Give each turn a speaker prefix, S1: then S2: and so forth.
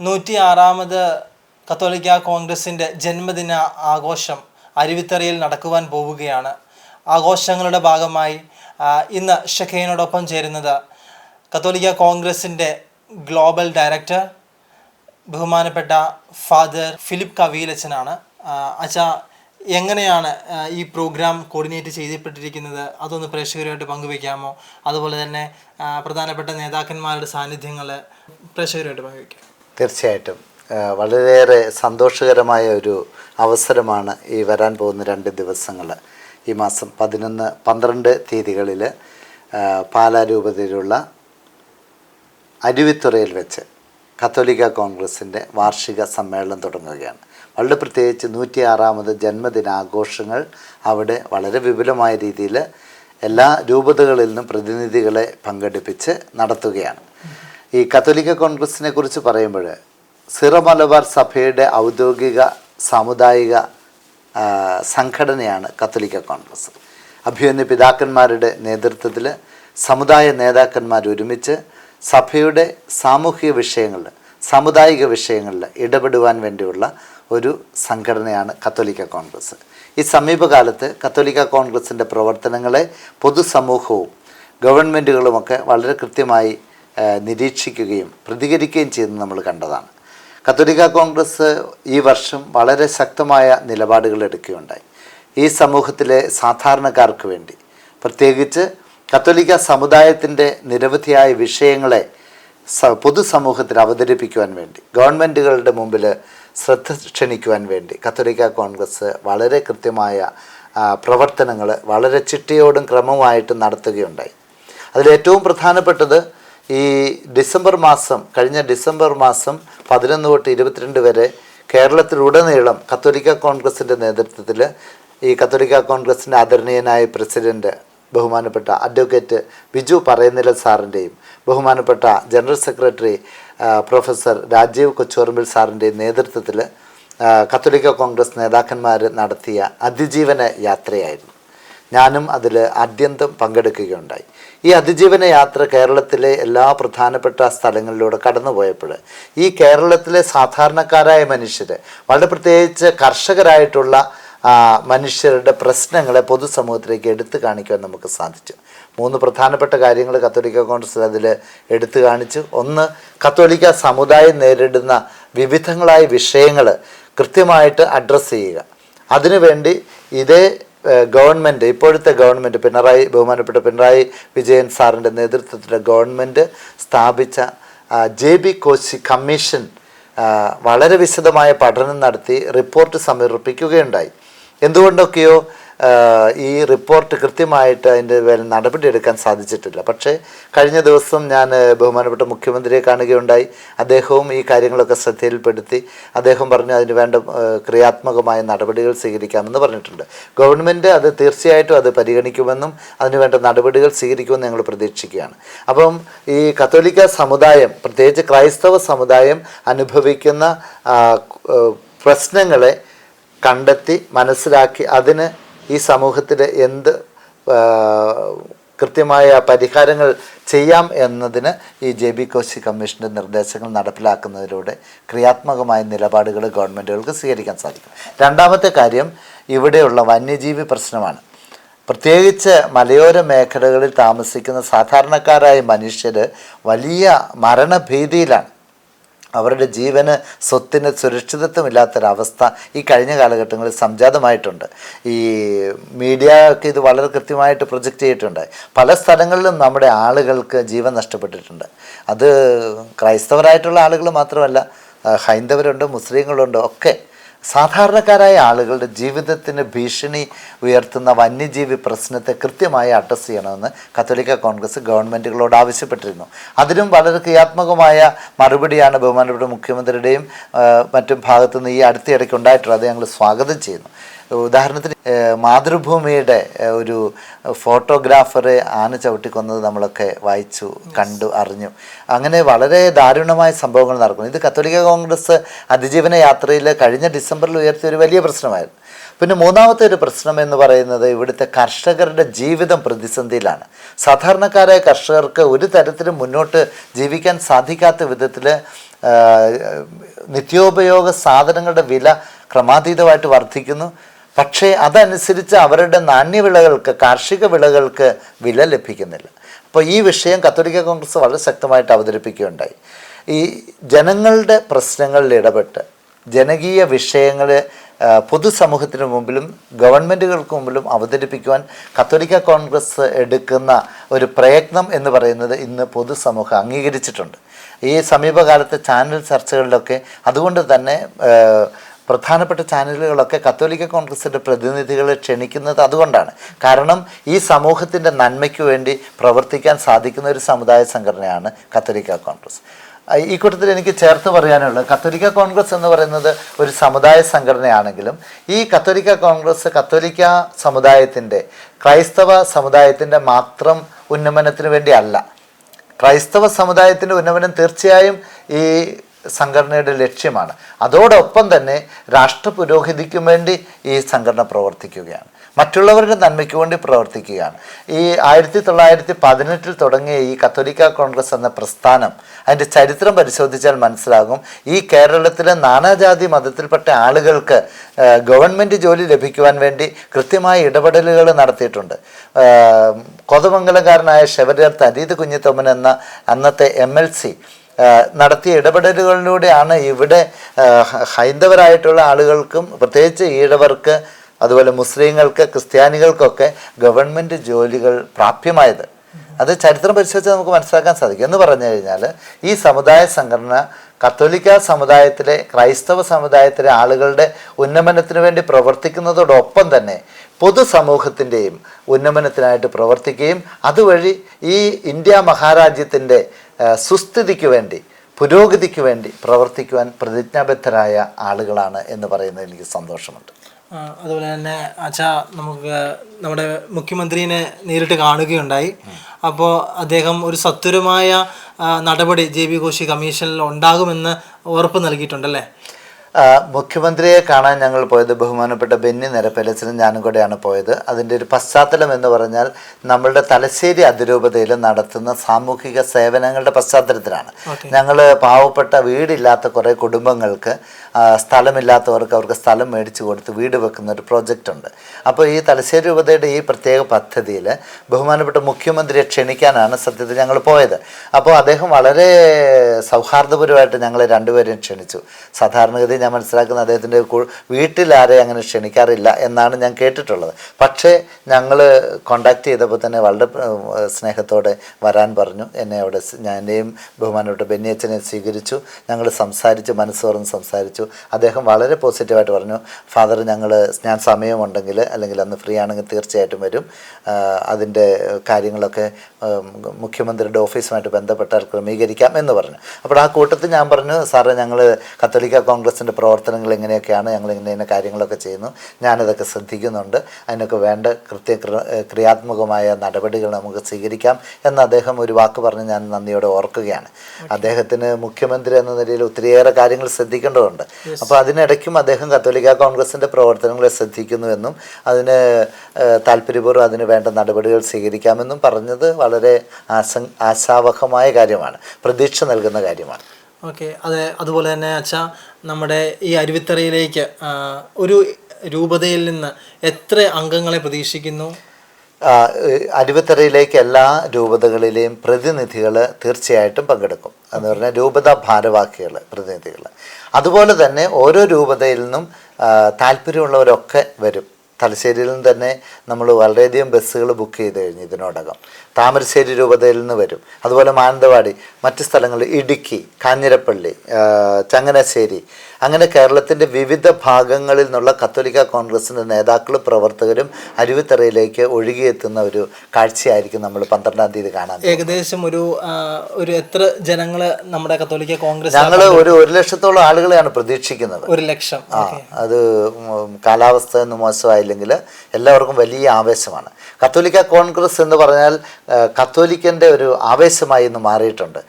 S1: നൂറ്റി ആറാമത് കത്തോലിക്ക കോൺഗ്രസിന്റെ ജന്മദിന ആഘോഷം അരുവിത്തറയിൽ നടക്കുവാൻ പോവുകയാണ്. ആഘോഷങ്ങളുടെ ഭാഗമായി ഇന്ന് ഷെഖേനോടൊപ്പം ചേരുന്നത് കത്തോലിക്ക കോൺഗ്രസിന്റെ ഗ്ലോബൽ ഡയറക്ടർ ബഹുമാനപ്പെട്ട ഫാദർ ഫിലിപ്പ് കവീലച്ചനാണ് അച്ഛ എങ്ങനെയാണ് ഈ പ്രോഗ്രാം കോർഡിനേറ്റ് ചെയ്യപ്പെട്ടിരിക്കുന്നത്? അതൊന്ന് പ്രേക്ഷകരുമായിട്ട് പങ്കുവയ്ക്കാമോ? അതുപോലെ തന്നെ പ്രധാനപ്പെട്ട നേതാക്കന്മാരുടെ സാന്നിധ്യങ്ങൾ പ്രേക്ഷകരുമായിട്ട് പങ്കുവയ്ക്കാം.
S2: തീർച്ചയായിട്ടും. വളരെയേറെ സന്തോഷകരമായ ഒരു അവസരമാണ് ഈ വരാൻ പോകുന്ന രണ്ട് ദിവസങ്ങൾ. ഈ മാസം പതിനൊന്ന് പന്ത്രണ്ട് തീയതികളിൽ പാലാ രൂപതയിലുള്ള അരുവിത്തുറയിൽ വെച്ച് കത്തോലിക്ക കോൺഗ്രസിന്റെ വാർഷിക സമ്മേളനം തുടങ്ങുകയാണ്. വളരെ പ്രത്യേകിച്ച് നൂറ്റി ആറാമത് ജന്മദിനാഘോഷങ്ങൾ അവിടെ വളരെ വിപുലമായ രീതിയിൽ എല്ലാ രൂപതകളിൽ നിന്നും പ്രതിനിധികളെ പങ്കെടുപ്പിച്ച് നടത്തുകയാണ്. ഈ കത്തോലിക്ക കോൺഗ്രസിനെ കുറിച്ച് പറയുമ്പോൾ സിറോ മലബാർ സഭയുടെ ഔദ്യോഗിക സാമുദായിക സംഘടനയാണ് കത്തോലിക്ക കോൺഗ്രസ്. അഭ്യുന്ന പിതാക്കന്മാരുടെ നേതൃത്വത്തിൽ സമുദായ നേതാക്കന്മാർ ഒരുമിച്ച് സഭയുടെ സാമൂഹിക വിഷയങ്ങളിൽ സാമുദായിക വിഷയങ്ങളിൽ ഇടപെടുവാൻ വേണ്ടിയുള്ള ഒരു സംഘടനയാണ് കത്തോലിക്ക കോൺഗ്രസ്. ഈ സമീപകാലത്ത് കത്തോലിക്ക കോൺഗ്രസിന്റെ പ്രവർത്തനങ്ങളെ പൊതുസമൂഹവും ഗവൺമെന്റുകളുമൊക്കെ വളരെ കൃത്യമായി നിരീക്ഷിക്കുകയും പ്രതികരിക്കുകയും ചെയ്യുന്നത് നമ്മൾ കണ്ടതാണ്. കത്തോലിക്ക കോൺഗ്രസ് ഈ വർഷം വളരെ ശക്തമായ നിലപാടുകൾ എടുക്കുകയുണ്ടായി. ഈ സമൂഹത്തിലെ സാധാരണക്കാർക്ക് വേണ്ടി. പ്രത്യേകിച്ച് കത്തോലിക്ക സമുദായത്തിന്റെ നിരവധിയായ വിഷയങ്ങളെ പൊതുസമൂഹത്തിൽ അവതരിപ്പിക്കുവാൻ വേണ്ടി ഗവൺമെന്റുകളുടെ മുമ്പിൽ ശ്രദ്ധ ക്ഷണിക്കുവാൻ വേണ്ടി കത്തോലിക്ക കോൺഗ്രസ് വളരെ കൃത്യമായ പ്രവർത്തനങ്ങൾ വളരെ ചിട്ടയോടും ക്രമമായിട്ടും നടത്തുകയുണ്ടായി. അതിലേറ്റവും പ്രധാനപ്പെട്ടത് ഈ ഡിസംബർ മാസം കഴിഞ്ഞ ഡിസംബർ മാസം പതിനൊന്ന് തൊട്ട് ഇരുപത്തിരണ്ട് വരെ കേരളത്തിലുടനീളം കത്തോലിക്ക കോൺഗ്രസിന്റെ നേതൃത്വത്തിൽ ഈ കത്തോലിക്ക കോൺഗ്രസിന്റെ ആദരണീയനായ പ്രസിഡന്റ് ബഹുമാനപ്പെട്ട അഡ്വക്കേറ്റ് ബിജു പറയുന്നില സാറിന്റെയും ബഹുമാനപ്പെട്ട general secretary professor Rajeev Kochorambil സാറിന്റെയും നേതൃത്വത്തിൽ കത്തോലിക്ക കോൺഗ്രസ് നേതാക്കന്മാർ നടത്തിയ അതിജീവന യാത്രയായിരുന്നു. ഞാനും അതിൽ ആദ്യന്തം പങ്കെടുക്കുകയുണ്ടായി. ഈ അതിജീവന യാത്ര കേരളത്തിലെ എല്ലാ പ്രധാനപ്പെട്ട സ്ഥലങ്ങളിലൂടെ കടന്നുപോയപ്പോൾ ഈ കേരളത്തിലെ സാധാരണക്കാരായ മനുഷ്യർ വളരെ പ്രത്യേകിച്ച് കർഷകരായിട്ടുള്ള മനുഷ്യരുടെ പ്രശ്നങ്ങളെ പൊതുസമൂഹത്തിലേക്ക് എടുത്തു കാണിക്കാൻ നമുക്ക് സാധിച്ചു. മൂന്ന് പ്രധാനപ്പെട്ട കാര്യങ്ങൾ കത്തോലിക്ക കോൺഗ്രസ് അതിൽ എടുത്തു കാണിച്ചു. ഒന്ന് കത്തോലിക്ക സമുദായം നേരിടുന്ന വിവിധങ്ങളായ വിഷയങ്ങൾ കൃത്യമായിട്ട് അഡ്രസ്സ് ചെയ്യുക. അതിനുവേണ്ടി ഇതേ ഗവൺമെന്റ് ഇപ്പോഴത്തെ ഗവൺമെന്റ് പിണറായി ബഹുമാനപ്പെട്ട പിണറായി വിജയൻ സാറിന്റെ നേതൃത്വത്തിലെ ഗവൺമെന്റ് സ്ഥാപിച്ച ജെ ബി കോശി കമ്മീഷൻ വളരെ വിശദമായ പഠനം നടത്തി റിപ്പോർട്ട് സമർപ്പിക്കുകയുണ്ടായി. എന്തുകൊണ്ടൊക്കെയോ ഈ റിപ്പോർട്ട് കൃത്യമായിട്ട് അതിന്റെ പേരിൽ നടപടിയെടുക്കാൻ സാധിച്ചിട്ടില്ല. പക്ഷേ കഴിഞ്ഞ ദിവസം ഞാൻ ബഹുമാനപ്പെട്ട മുഖ്യമന്ത്രിയെ കാണുകയുണ്ടായി. അദ്ദേഹവും ഈ കാര്യങ്ങളൊക്കെ ശ്രദ്ധയിൽപ്പെടുത്തി. അദ്ദേഹം പറഞ്ഞു അതിന് വേണ്ട ക്രിയാത്മകമായ നടപടികൾ സ്വീകരിക്കാമെന്ന് പറഞ്ഞിട്ടുണ്ട്. ഗവൺമെന്റ് അത് തീർച്ചയായിട്ടും അത് പരിഗണിക്കുമെന്നും അതിനുവേണ്ട നടപടികൾ സ്വീകരിക്കുമെന്ന് ഞങ്ങൾ പ്രതീക്ഷിക്കുകയാണ്. അപ്പം ഈ കത്തോലിക്ക സമുദായം പ്രത്യേകിച്ച് ക്രൈസ്തവ സമുദായം അനുഭവിക്കുന്ന പ്രശ്നങ്ങളെ കണ്ടെത്തി മനസ്സിലാക്കി അതിന് ഈ സമൂഹത്തിൽ എന്ത് കൃത്യമായ പരിഹാരങ്ങൾ ചെയ്യാം എന്നതിന് ഈ ജെ ബി കോശി കമ്മീഷന്റെ നിർദ്ദേശങ്ങൾ നടപ്പിലാക്കുന്നതിലൂടെ ക്രിയാത്മകമായ നിലപാടുകൾ ഗവൺമെന്റുകൾക്ക് സ്വീകരിക്കാൻ സാധിക്കും. രണ്ടാമത്തെ കാര്യം ഇവിടെയുള്ള വന്യജീവി പ്രശ്നമാണ്. പ്രത്യേകിച്ച് മലയോര മേഖലകളിൽ താമസിക്കുന്ന സാധാരണക്കാരായ മനുഷ്യർ വലിയ മരണഭീതിയിലാണ്. അവരുടെ ജീവന് സ്വത്തിന് സുരക്ഷിതത്വമില്ലാത്തൊരവസ്ഥ ഈ കഴിഞ്ഞ കാലഘട്ടങ്ങളിൽ സംജാതമായിട്ടുണ്ട്. ഈ മീഡിയ ഒക്കെ ഇത് വളരെ കൃത്യമായിട്ട് പ്രൊജക്റ്റ് ചെയ്തിട്ടുണ്ട്. പല സ്ഥലങ്ങളിലും നമ്മുടെ ആളുകൾക്ക് ജീവൻ നഷ്ടപ്പെട്ടിട്ടുണ്ട്. അത് ക്രൈസ്തവരായിട്ടുള്ള ആളുകൾ മാത്രമല്ല ഹൈന്ദവരുണ്ട് മുസ്ലിങ്ങളുണ്ട് ഒക്കെ സാധാരണക്കാരായ ആളുകളുടെ ജീവിതത്തിന് ഭീഷണി ഉയർത്തുന്ന വന്യജീവി പ്രശ്നത്തെ കൃത്യമായി അഡ്രസ്സ് ചെയ്യണമെന്ന് കത്തോലിക്ക കോൺഗ്രസ് ഗവൺമെന്റുകളോട് ആവശ്യപ്പെട്ടിരുന്നു. അതിനും വളരെ ക്രിയാത്മകമായ മറുപടിയാണ് ബഹുമാനപ്പെട്ട മുഖ്യമന്ത്രിയുടെയും മറ്റും ഭാഗത്തുനിന്ന് ഈ അടുത്തിടയ്ക്ക് ഉണ്ടായിട്ടുള്ളത്. ഞങ്ങൾ സ്വാഗതം ചെയ്യുന്നു. ഉദാഹരണത്തിന് മാതൃഭൂമിയുടെ ഒരു ഫോട്ടോഗ്രാഫറെ ആന ചവിട്ടിക്കൊന്നത് നമ്മളൊക്കെ വായിച്ചു കണ്ടു അറിഞ്ഞു. അങ്ങനെ വളരെ ദാരുണമായ സംഭവങ്ങൾ നടക്കുന്നു. ഇത് കത്തോലിക്ക കോൺഗ്രസ് അതിജീവന യാത്രയിൽ കഴിഞ്ഞ ഡിസംബറിൽ ഉയർത്തിയ ഒരു വലിയ പ്രശ്നമായിരുന്നു. പിന്നെ മൂന്നാമത്തെ ഒരു പ്രശ്നം എന്ന് പറയുന്നത് ഇവിടുത്തെ കർഷകരുടെ ജീവിതം പ്രതിസന്ധിയിലാണ്. സാധാരണക്കാരായ കർഷകർക്ക് ഒരു തരത്തിലും മുന്നോട്ട് ജീവിക്കാൻ സാധിക്കാത്ത വിധത്തിൽ നിത്യോപയോഗ സാധനങ്ങളുടെ വില ക്രമാതീതമായിട്ട് വർദ്ധിക്കുന്നു. പക്ഷേ അതനുസരിച്ച് അവരുടെ നാണ്യവിളകൾക്ക് കാർഷിക വിളകൾക്ക് വില ലഭിക്കുന്നില്ല. അപ്പോൾ ഈ വിഷയം കത്തോലിക്ക കോൺഗ്രസ് വളരെ ശക്തമായിട്ട് അവതരിപ്പിക്കുകയുണ്ടായി. ഈ ജനങ്ങളുടെ പ്രശ്നങ്ങളിൽ ഇടപെട്ട് ജനകീയ വിഷയങ്ങൾ പൊതുസമൂഹത്തിന് മുമ്പിലും ഗവൺമെന്റുകൾക്ക് മുമ്പിലും അവതരിപ്പിക്കുവാൻ കത്തോലിക്ക കോൺഗ്രസ് എടുക്കുന്ന ഒരു പ്രയത്നം എന്ന് പറയുന്നത് ഇന്ന് പൊതുസമൂഹം അംഗീകരിച്ചിട്ടുണ്ട്. ഈ സമീപകാലത്തെ ചാനൽ ചർച്ചകളിലൊക്കെ അതുകൊണ്ട് തന്നെ പ്രധാനപ്പെട്ട ചാനലുകളൊക്കെ കത്തോലിക്ക കോൺഗ്രസിന്റെ പ്രതിനിധികളെ ക്ഷണിക്കുന്നത് അതുകൊണ്ടാണ്. കാരണം ഈ സമൂഹത്തിന്റെ നന്മയ്ക്ക് വേണ്ടി പ്രവർത്തിക്കാൻ സാധിക്കുന്ന ഒരു സമുദായ സംഘടനയാണ് കത്തോലിക്ക കോൺഗ്രസ്. ഈ കൂട്ടത്തിൽ എനിക്ക് ചേർത്ത് പറയാനുള്ളത് കത്തോലിക്ക കോൺഗ്രസ് എന്ന് പറയുന്നത് ഒരു സമുദായ സംഘടനയാണെങ്കിലും ഈ കത്തോലിക്ക കോൺഗ്രസ് കത്തോലിക്ക സമുദായത്തിന്റെ ക്രൈസ്തവ സമുദായത്തിന്റെ മാത്രം ഉന്നമനത്തിന് വേണ്ടിയല്ല. ക്രൈസ്തവ സമുദായത്തിന്റെ ഉന്നമനം തീർച്ചയായും ഈ സംഘടനയുടെ ലക്ഷ്യമാണ്. അതോടൊപ്പം തന്നെ രാഷ്ട്ര പുരോഗതിക്കും വേണ്ടി ഈ സംഘടന പ്രവർത്തിക്കുകയാണ്. മറ്റുള്ളവരുടെ നന്മയ്ക്ക് വേണ്ടി പ്രവർത്തിക്കുകയാണ്. ഈ ആയിരത്തി തൊള്ളായിരത്തി പതിനെട്ടിൽ തുടങ്ങിയ ഈ കത്തോലിക്ക കോൺഗ്രസ് എന്ന പ്രസ്ഥാനം അതിന്റെ ചരിത്രം പരിശോധിച്ചാൽ മനസ്സിലാകും. ഈ കേരളത്തിലെ നാനാജാതി മതത്തിൽപ്പെട്ട ആളുകൾക്ക് ഗവൺമെന്റ് ജോലി ലഭിക്കുവാൻ വേണ്ടി കൃത്യമായ ഇടപെടലുകൾ നടത്തിയിട്ടുണ്ട്. കോതമംഗലക്കാരനായ ഷെവരിയർ തരീത് കുഞ്ഞിത്തോമൻ എന്ന അന്നത്തെ എം എൽ സി നടത്തിയ ഇടപെടലുകളിലൂടെയാണ് ഇവിടെ ഹൈന്ദവരായിട്ടുള്ള ആളുകൾക്കും പ്രത്യേകിച്ച് ഈഴവർക്ക് അതുപോലെ മുസ്ലിങ്ങൾക്ക് ക്രിസ്ത്യാനികൾക്കൊക്കെ ഗവൺമെന്റ് ജോലികൾ പ്രാപ്യമായത്. അത് ചരിത്രം പരിശോധിച്ച് നമുക്ക് മനസ്സിലാക്കാൻ സാധിക്കും. എന്ന് പറഞ്ഞു കഴിഞ്ഞാൽ ഈ സമുദായ സംഘടന കത്തോലിക്ക സമുദായത്തിലെ ക്രൈസ്തവ സമുദായത്തിലെ ആളുകളുടെ ഉന്നമനത്തിന് വേണ്ടി പ്രവർത്തിക്കുന്നതോടൊപ്പം തന്നെ പൊതുസമൂഹത്തിന്റെയും ഉന്നമനത്തിനായിട്ട് പ്രവർത്തിക്കുകയും അതുവഴി ഈ ഇന്ത്യ മഹാരാജ്യത്തിന്റെ സുസ്ഥിതിക്ക് വേണ്ടി പുരോഗതിക്ക് വേണ്ടി പ്രവർത്തിക്കുവാൻ പ്രതിജ്ഞാബദ്ധരായ ആളുകളാണ് എന്ന് പറയുന്നത് എനിക്ക് സന്തോഷമുണ്ട്.
S1: അതുപോലെ തന്നെ അച്ഛാ നമുക്ക് നമ്മുടെ മുഖ്യമന്ത്രിനെ നേരിട്ട് കാണുകയുണ്ടായി. അപ്പോൾ അദ്ദേഹം ഒരു സത്വരമായ നടപടി ജെ ബി കോശി കമ്മീഷനിൽ ഉണ്ടാകുമെന്ന് ഉറപ്പ് നൽകിയിട്ടുണ്ടല്ലേ?
S2: മുഖ്യമന്ത്രിയെ കാണാൻ ഞങ്ങൾ പോയത് ബഹുമാനപ്പെട്ട ബെന്നി നിരപ്പലസിനും ഞാനും കൂടെയാണ് പോയത്. അതിന്റെ ഒരു പശ്ചാത്തലം എന്ന് പറഞ്ഞാൽ നമ്മളുടെ തലശ്ശേരി അതിരൂപതയിൽ നടത്തുന്ന സാമൂഹിക സേവനങ്ങളുടെ പശ്ചാത്തലത്തിലാണ്. ഞങ്ങൾ പാവപ്പെട്ട വീടില്ലാത്ത കുറേ കുടുംബങ്ങൾക്ക് സ്ഥലമില്ലാത്തവർക്ക് അവർക്ക് സ്ഥലം മേടിച്ചു കൊടുത്ത് വീട് വെക്കുന്ന ഒരു പ്രോജക്റ്റ് ഉണ്ട്. അപ്പോൾ ഈ തലശ്ശേരി രൂപതയുടെ ഈ പ്രത്യേക പദ്ധതിയിൽ ബഹുമാനപ്പെട്ട മുഖ്യമന്ത്രിയെ ക്ഷണിക്കാനാണ് സത്യത്തിൽ ഞങ്ങൾ പോയത്. അപ്പോൾ അദ്ദേഹം വളരെ സൗഹാർദ്ദപരമായിട്ട് ഞങ്ങളെ രണ്ടുപേരെയും ക്ഷണിച്ചു. സാധാരണഗതി ഞാൻ മനസ്സിലാക്കുന്ന അദ്ദേഹത്തിന്റെ വീട്ടിലാരെ അങ്ങനെ ക്ഷണിക്കാറില്ല എന്നാണ് ഞാൻ കേട്ടിട്ടുള്ളത്. പക്ഷേ ഞങ്ങൾ കോണ്ടാക്ട് ചെയ്തപ്പോൾ തന്നെ വളരെ സ്നേഹത്തോടെ വരാൻ പറഞ്ഞു. എന്നെ അവിടെ ഞാൻ എന്നെയും ബഹുമാനപ്പെട്ട ബെന്നിയച്ചനെ സ്വീകരിച്ചു. ഞങ്ങൾ സംസാരിച്ച് മനസ്സ് തുറന്ന് സംസാരിച്ചു. അദ്ദേഹം വളരെ പോസിറ്റീവായിട്ട് പറഞ്ഞു ഫാദർ ഞങ്ങൾ ഞാൻ സമയമുണ്ടെങ്കിൽ അല്ലെങ്കിൽ അന്ന് ഫ്രീ ആണെങ്കിൽ തീർച്ചയായിട്ടും വരും. അതിന്റെ കാര്യങ്ങളൊക്കെ മുഖ്യമന്ത്രിയുടെ ഓഫീസുമായിട്ട് ബന്ധപ്പെട്ടാൽ ക്രമീകരിക്കാം എന്ന് പറഞ്ഞു. അപ്പോൾ ആ കൂട്ടത്തിൽ ഞാൻ പറഞ്ഞു സാറേ ഞങ്ങൾ കത്തോലിക്ക കോൺഗ്രസിന്റെ പ്രവർത്തനങ്ങൾ എങ്ങനെയൊക്കെയാണ് ഞങ്ങൾ ഇങ്ങനെ ഇങ്ങനെ കാര്യങ്ങളൊക്കെ ചെയ്യുന്നു. ഞാനതൊക്കെ ശ്രദ്ധിക്കുന്നുണ്ട്. അതിനൊക്കെ വേണ്ട കൃത്യ ക്രിയാത്മകമായ നടപടികൾ നമുക്ക് സ്വീകരിക്കാം എന്ന് അദ്ദേഹം ഒരു വാക്ക് പറഞ്ഞ് ഞാൻ നന്ദിയോടെ ഓർക്കുകയാണ്. അദ്ദേഹത്തിന് മുഖ്യമന്ത്രി എന്ന നിലയിൽ ഒത്തിരിയേറെ കാര്യങ്ങൾ ശ്രദ്ധിക്കേണ്ടതുണ്ട്. അപ്പോൾ അതിനിടയ്ക്കും അദ്ദേഹം കത്തോലിക്ക കോൺഗ്രസിന്റെ പ്രവർത്തനങ്ങളെ ശ്രദ്ധിക്കുന്നുവെന്നും അതിന് താല്പര്യപൂർവം അതിന് വേണ്ട നടപടികൾ സ്വീകരിക്കാമെന്നും പറഞ്ഞത് വളരെ ആശ ആശാവഹമായ കാര്യമാണ്. പ്രതീക്ഷ നൽകുന്ന കാര്യമാണ്.
S1: ഓക്കെ. അതെ അതുപോലെ തന്നെ അച്ഛാ നമ്മുടെ ഈ അരുവിത്തറയിലേക്ക് ഒരു രൂപതയിൽ നിന്ന് എത്ര അംഗങ്ങളെ പ്രതീക്ഷിക്കുന്നു?
S2: അരുവിത്തറയിലേക്ക് എല്ലാ രൂപതകളിലെയും പ്രതിനിധികൾ തീർച്ചയായിട്ടും പങ്കെടുക്കും. എന്ന് പറഞ്ഞാൽ രൂപത ഭാരവാഹികൾ പ്രതിനിധികൾ അതുപോലെ തന്നെ ഓരോ രൂപതയിൽ നിന്നും താല്പര്യമുള്ളവരൊക്കെ വരും. തലശ്ശേരിയിൽ നിന്ന് തന്നെ നമ്മൾ വളരെയധികം ബസ്സുകൾ ബുക്ക് ചെയ്ത് കഴിഞ്ഞു ഇതിനോടകം. താമരശ്ശേരി രൂപതയിൽ നിന്ന് വരും. അതുപോലെ മാനന്തവാടി മറ്റ് സ്ഥലങ്ങൾ ഇടുക്കി കാഞ്ഞിരപ്പള്ളി ചങ്ങനശ്ശേരി. അങ്ങനെ കേരളത്തിന്റെ വിവിധ ഭാഗങ്ങളിൽ നിന്നുള്ള കത്തോലിക്ക കോൺഗ്രസിന്റെ നേതാക്കളും പ്രവർത്തകരും അരുവിത്തറയിലേക്ക് ഒഴുകിയെത്തുന്ന ഒരു കാഴ്ചയായിരിക്കും നമ്മൾ പന്ത്രണ്ടാം തീയതി കാണാൻ
S1: ഏകദേശം ഒരു ഒരു എത്ര ജനങ്ങൾ നമ്മുടെ കത്തോലിക്ക കോൺഗ്രസ്
S2: ഞങ്ങൾ ഒരു ഒരു ലക്ഷത്തോളം ആളുകളെയാണ് പ്രതീക്ഷിക്കുന്നത്.
S1: ഒരു ലക്ഷം.
S2: അത് കാലാവസ്ഥ എന്ന് ഒന്ന് മോശമായില്ലെങ്കിൽ എല്ലാവർക്കും വലിയ ആവേശമാണ്. കത്തോലിക്ക കോൺഗ്രസ് എന്ന് പറഞ്ഞാൽ കത്തോലിക്കന്റെ ഒരു ആവേശമായി ഇന്ന് മാറിയിട്ടുണ്ട്.